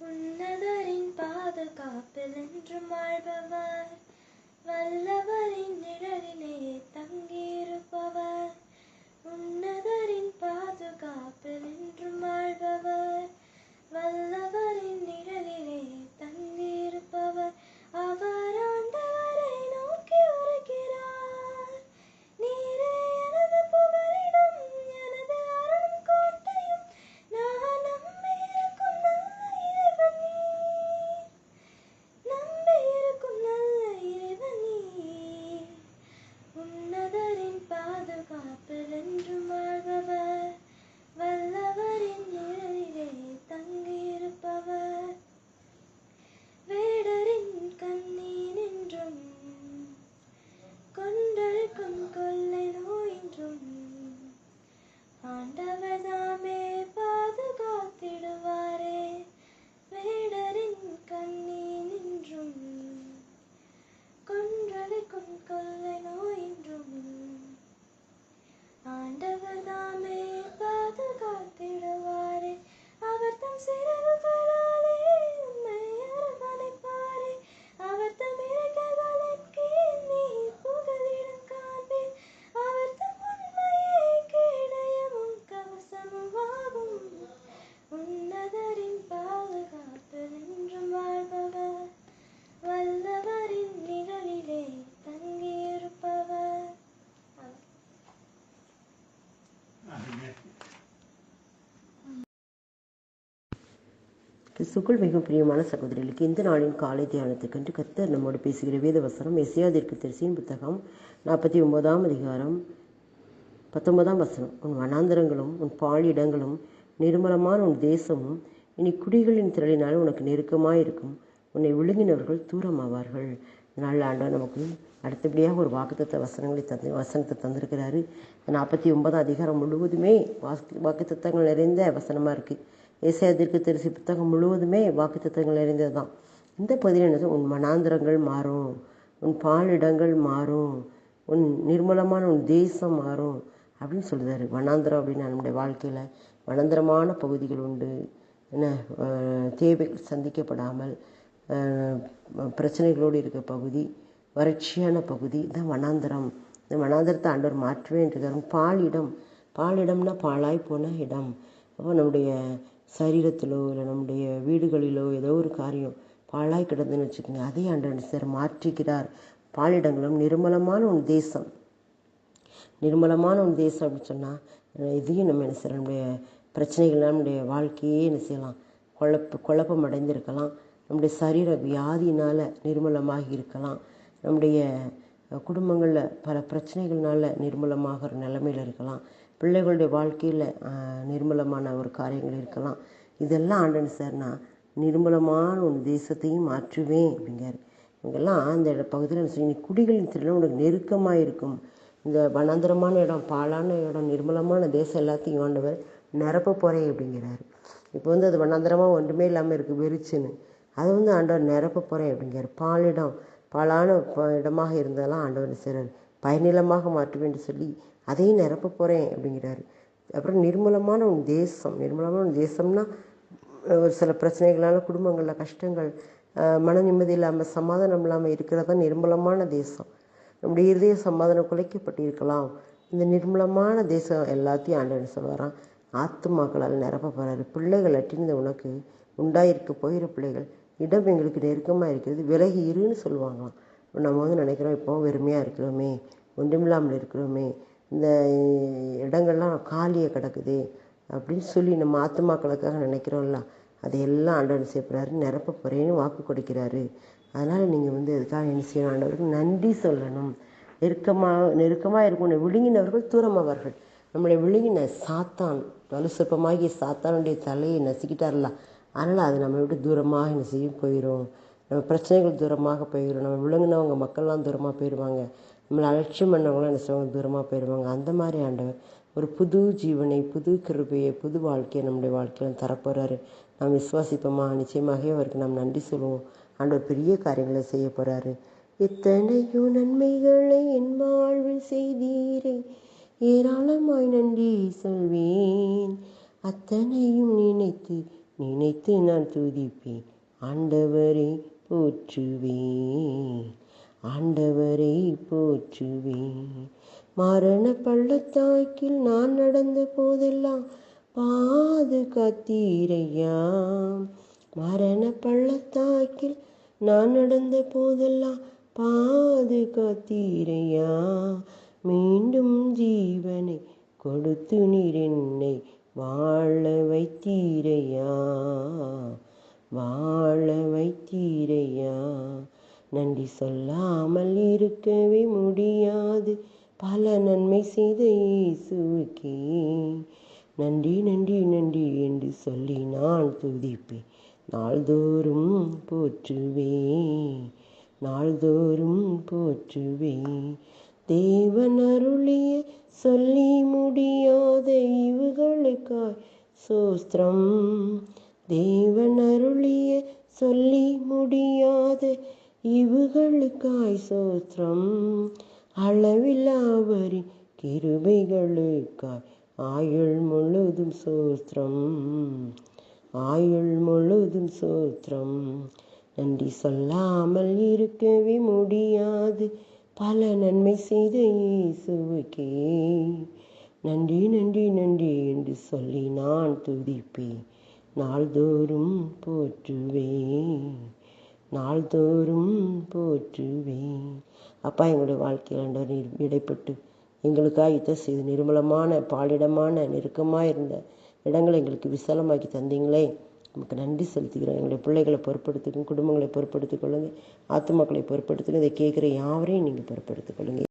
உன்னதரின் பாதுகாப்பில் என்றும் வாழ்பவர். வல்லவரின் நிழலிலே தங்கியிருப்பவர். உன்னதரின் கிறிஸ்துக்குள் மிகவும் பிரியமான சகோதரிகளுக்கு இந்த நாளின் காலை தியானத்துக்கென்று கத்தர் நம்மோடு பேசுகிற வேத வசனம் எஸ்யாதிற்கு திருசியின் புத்தகம் நாற்பத்தி ஒன்பதாம் அதிகாரம் பத்தொன்பதாம் வசனம். உன் வனாந்தரங்களும் உன் பாழிடங்களும் நிர்மலமான உன் தேசமும் இனி குடிகளின் திரளினால் உனக்கு நெருக்கமாக இருக்கும் உன்னை விழுங்கினவர்கள் தூரமாவார்கள். இதனால் ஆண்டவர் நமக்கு அடுத்தபடியாக ஒரு வாக்குத்தத்த வசனங்களை தந்து வசனத்தை தந்திருக்கிறாரு. நாற்பத்தி ஒன்பதாம் அதிகாரம் முழுவதுமே வாக்கு வாக்குத்தத்தங்கள் நிறைந்த வசனமாக இருக்குது ஏசாயத்திற்கு தெரிசி புத்தகம் முழுவதுமே வாக்குத்தத்தங்கள் நிறைந்தது தான் இந்த பகுதியில் என்ன உன் மனாந்திரங்கள் மாறும் உன் பாலிடங்கள் மாறும் உன் நிர்மலமான உன் தேசம் மாறும் அப்படின்னு சொல்லுதாரு வனாந்திரம் அப்படின்னு நம்முடைய வாழ்க்கையில் வனாந்திரமான பகுதிகள் உண்டு. என்ன தேவைகள் சந்திக்கப்படாமல் பிரச்சனைகளோடு இருக்க பகுதி வறட்சியான பகுதி தான் வனாந்திரம் இந்த வனாந்திரத்தை ஆண்டவர் மாற்றவே இருக்காரு பாலிடம் பாலிடம்னா பாழாய் போன இடம். அப்போ நம்முடைய சரீரத்திலோ இல்லை நம்முடைய வீடுகளிலோ ஏதோ ஒரு காரியம் பாழாய் கிடந்துன்னு வச்சுக்கோங்க அதை ஆண்டவர் சார் மாற்றுகிறார். பாலிடங்களும் நிர்மலமான ஒரு தேசம். நிர்மலமான ஒரு தேசம் அப்படின்னு சொன்னால் இதையும் நம்ம என்ன செய்யலாம் நம்முடைய பிரச்சனைகள் நம்முடைய வாழ்க்கையே என்ன செய்யலாம் குழப்ப குழப்பம் அடைந்திருக்கலாம். நம்முடைய சரீர வியாதியினால் நிர்மலமாகி இருக்கலாம். நம்முடைய குடும்பங்களில் பல பிரச்சனைகள்னால நிர்மலமாகிற நிலமையில் இருக்கலாம். பிள்ளைகளுடைய வாழ்க்கையில் நிர்மலமான ஒரு காரியங்கள் இருக்கலாம். இதெல்லாம் ஆண்டன்னு சார்னா நிர்மலமான ஒரு தேசத்தையும் மாற்றுவேன் அப்படிங்கிறார். இவங்கெல்லாம் அந்த பகுதியில் சொல்லி குடிகளின் திருடம் உனக்கு நெருக்கமாக இருக்கும். இந்த வனாந்தரமான இடம் பாலான இடம் நிர்மலமான தேசம் எல்லாத்தையும் ஆண்டவர் நிரப்ப போகிறேன் அப்படிங்கிறாரு. இப்போ வந்து அது வனாந்தரமாக ஒன்றுமே இல்லாமல் இருக்குது வெறிச்சுன்னு. அதை வந்து ஆண்டவர் நிரப்ப போகிறேன் அப்படிங்கிறார். பாலிடம் பாலான இடமாக இருந்ததெல்லாம் ஆண்டவர் செய்கிறார் பயனிலமாக மாற்றுவேன் சொல்லி அதையும் நிரப்ப போகிறேன் அப்படிங்கிறாரு. அப்புறம் நிர்மலமான ஒரு தேசம். நிர்மலமான ஒரு தேசம்னா ஒரு சில பிரச்சனைகளால் குடும்பங்களில் கஷ்டங்கள் மன நிம்மதி இல்லாமல் சமாதானம் இல்லாமல் இருக்கிறதா நிர்மலமான தேசம். நம்முடைய இருதய சமாதானம் குலைக்கப்பட்டு இருக்கலாம். இந்த நிர்மலமான தேசம் எல்லாத்தையும் ஆண்டவன் சொல்லுவாராம்? ஆத்துமாக்களால் நிரப்ப போகிறாரு பிள்ளைகள் அட்டிருந்த உனக்கு உண்டாயிருக்க போகிற பிள்ளைகள். இடம் எங்களுக்கு நெருக்கமாக இருக்கிறது. விலகி இருன்னு சொல்லுவாங்களாம். நம்ம வந்து நினைக்கிறோம் இப்போ வெறுமையாக இருக்கிறோமே ஒன்றுமில்லாமல் இருக்கிறோமே இந்த இடங்கள்லாம் காலியாக கிடக்குது அப்படின்னு சொல்லி நம்ம ஆத்மாக்களுக்காக நினைக்கிறோம்ல அதையெல்லாம் ஆண்டவர் செய்யப்படுறாரு நிரப்ப போகிறேன்னு வாக்கு கொடுக்கிறாரு. அதனால் நீங்கள் வந்து அதுக்காக என்ன செய்யணும்? ஆண்டவருக்கு நன்றி சொல்லணும். நெருக்கமாக நெருக்கமாக இருக்கும் விழுங்கினவர்கள் தூரமாவார்கள். நம்மளை விழுங்கின சாத்தான் வலுசற்பமாகிய சாத்தானுடைய தலையை நசுக்கிட்டார்ல. அதனால் அது நம்மளை விட்டு தூரமாக என்ன செய்யும்? போயிடும் நம்ம பிரச்சனைகள் தூரமாக போயிடும். நம்ம விழுங்கினவங்க மக்கள்லாம் தூரமாக போயிடுவாங்க. நம்மளை அலட்சியம் பண்ணவங்களாம் என்ன செய்வாங்க? தூரமாக போயிடுவாங்க. அந்த மாதிரி ஆண்டவர் ஒரு புது ஜீவனை புது கிருபையை புது வாழ்க்கையை நம்முடைய வாழ்க்கையில் தரப்போகிறாரு நாம் விசுவாசிப்போமா? நிச்சயமாகவே அவருக்கு நாம் நன்றி சொல்லுவோம். ஆண்டவர் பெரிய காரியங்களை செய்ய போகிறாரு இத்தனையோ நன்மைகளை என் வாழ்வில் செய்தீரே. ஏராளமாய் நன்றி சொல்வேன். அத்தனையும் நினைத்து நினைத்து நான் துதிப்பேன். ஆண்டவரை போற்றுவேன். ஆண்டவரை போற்றுவேன். மரண பள்ளத்தாக்கில் நான் நடந்த போதெல்லாம் பாதுகாத்தீரையா மரண பள்ளத்தாக்கில் நான் நடந்த போதெல்லாம் பாதுகாத்தீரையா மீண்டும் ஜீவனை கொடுத்து நீர் என்னை வாழ வைத்தீரையா வாழ வைத்தீரையா? நன்றி சொல்லாமல் இருக்கவே முடியாது. பல நன்மை செய்த இயேசுவுக்கே. நன்றி நன்றி நன்றி என்று சொல்லி நான் துதிப்பேன். நாள்தோறும் போற்றுவேன். நாள்தோறும் போற்றுவேன். தேவன் அருளிய சொல்லி முடியாத இவுகளுக்காய் சோஸ்திரம். தேவன் அருளிய சொல்லி முடியாத இவுகளுக்காய் சோத்திரம். அளவில்லாவரி கிருபைகளுக்காய். ஆயுள் முழுதும் சோத்திரம். ஆயுள் முழுதும் சோத்திரம். நன்றி சொல்லாமல் இருக்கவே முடியாது. பல நன்மை செய்த இயேசுவுக்கே. நன்றி நன்றி நன்றி என்று சொல்லி நான் துதிப்பேன். நாள்தோறும் போற்றுவேன். நாள்தோறும் போற்றுவேன். அப்பா எங்களுடைய வாழ்க்கையில் ஆண்டவர் இடைப்பட்டு எங்களுக்காக யுத்தம் செய்து நிர்மலமான பாலிடமான நெருக்கமாக இருந்த இடங்களை எங்களுக்கு விசாலமாக்கி தந்தீங்களே. நமக்கு நன்றி செலுத்துகிறோம். எங்களுடைய பிள்ளைகளை பொறுப்படுத்திக்கும் குடும்பங்களை பொறுப்படுத்திக் கொள்ளுங்க ஆத்துமாக்களை பொறுப்படுத்துங்க இதை கேட்குற யாவரையும் நீங்கள் பொறுப்படுத்திக் கொள்ளுங்க